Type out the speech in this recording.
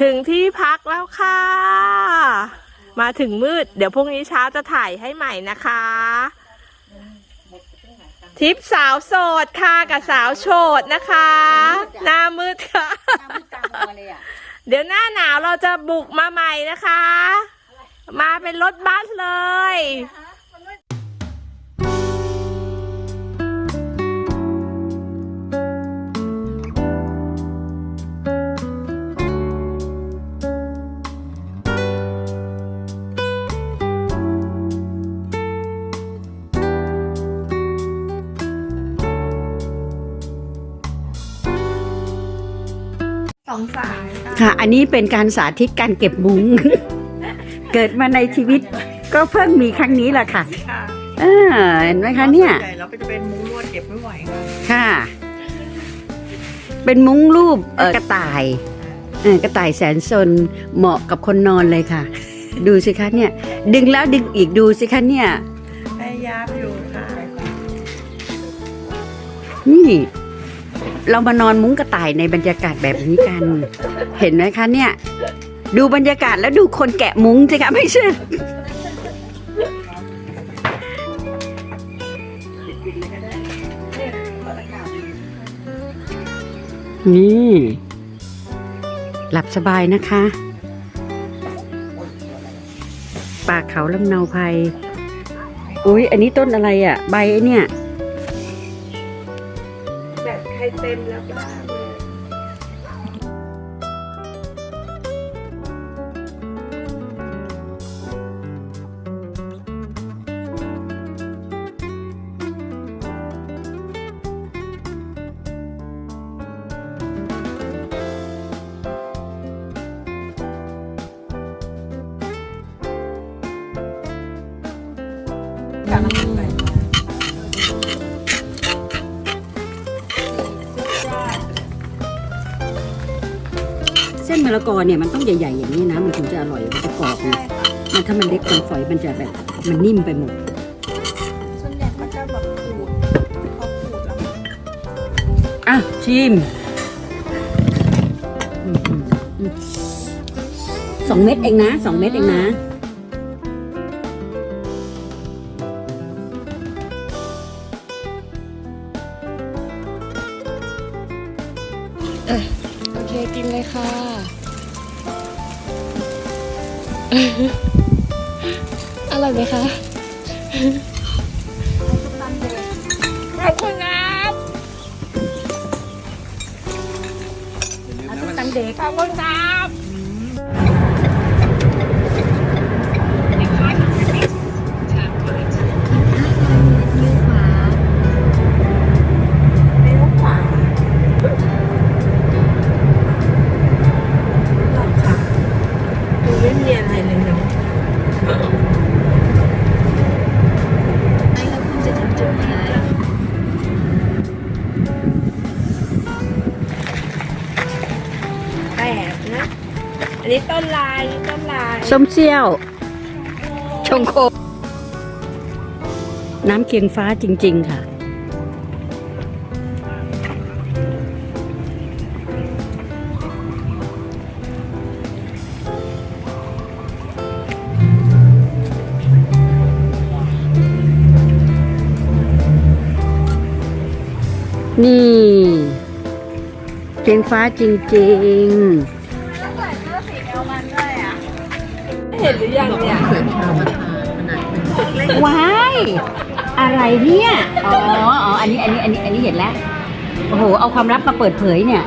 ถึงที่พักแล้วค่ะ มาถึงมืด เดี๋ยวพรุ่งนี้เช้าจะถ่ายให้ใหม่นะคะทริปสาวโสดค่ะกับสาวโฉดนะคะ หน้ามืดค่ะ เดี๋ยวหน้าหนาวเราจะบุกมาใหม่นะคะ มาเป็นรถบัสเลย สองสายค่ะ อันนี้เป็นการสาธิตการเก็บมุ้ง เกิดมาในชีวิตก็เพิ่งมีครั้งนี้แหละค่ะ ค่ะเออเห็นไหมคะเนี่ย ส่วใหญ่เราก็จะเป็นมุ้งลวดเก็บไม่ไหวค่ะค่ะ เป็นมุ้งรูปเอ่อกระต่ายเออกระต่ายแสนสนเหมาะกับคนนอนเลยค่ะ ดูสิคะเนี่ย ดึงแล้วดึงอีกดูสิคะเนี่ย พยายามอยู่ค่ะ นี่ เรามานอนมุ้งกระต่ายในบรรยากาศแบบนี้กัน เห็นไหมคะเนี่ย ดูบรรยากาศแล้วดูคนแกะมุ้งสิคะไม่ใช่นี่ หลับสบายนะคะ ป่าเขาลำเนาภัย อุ้ยอันนี้ต้นอะไรอะ่ะ ใบไอเนี่ย ส้นมะละกอเนี่ยมันต้องใหญ่ๆอย่างนี้นะ มันถึงจะอร่อยมันจะกรอบนะมันถ้ามันเล็กมันฝอยมันจะแบบมันนิ่มไปหมด ส่วนใหญ่เขาจะแบบขูดพอขูดแล้วอะ ชิมอืมอืมอืมสองเม็ดเองนะสองเม็ดเองนะโอ เคกินเลยค่ะ อร่อยไหมคะ ขอบคุณครับตังเด็ก ขอบคุณครับ ดนะ อันนี้ต้นลายนี่ต้นลายส้มเซี่ยว ชงโค น้ำเคียงฟ้าจริง ๆ ค่ะ นี่ เคียงฟ้าจริงๆเห็นหรือยังเนี่ยว้าย อะไรเนี่ย อ๋อ อ๋อ อันนี้ อันนี้ อันนี้ อันนี้เห็นแล้ว โอ้โห เอาความลับมาเปิดเผยเนี่ย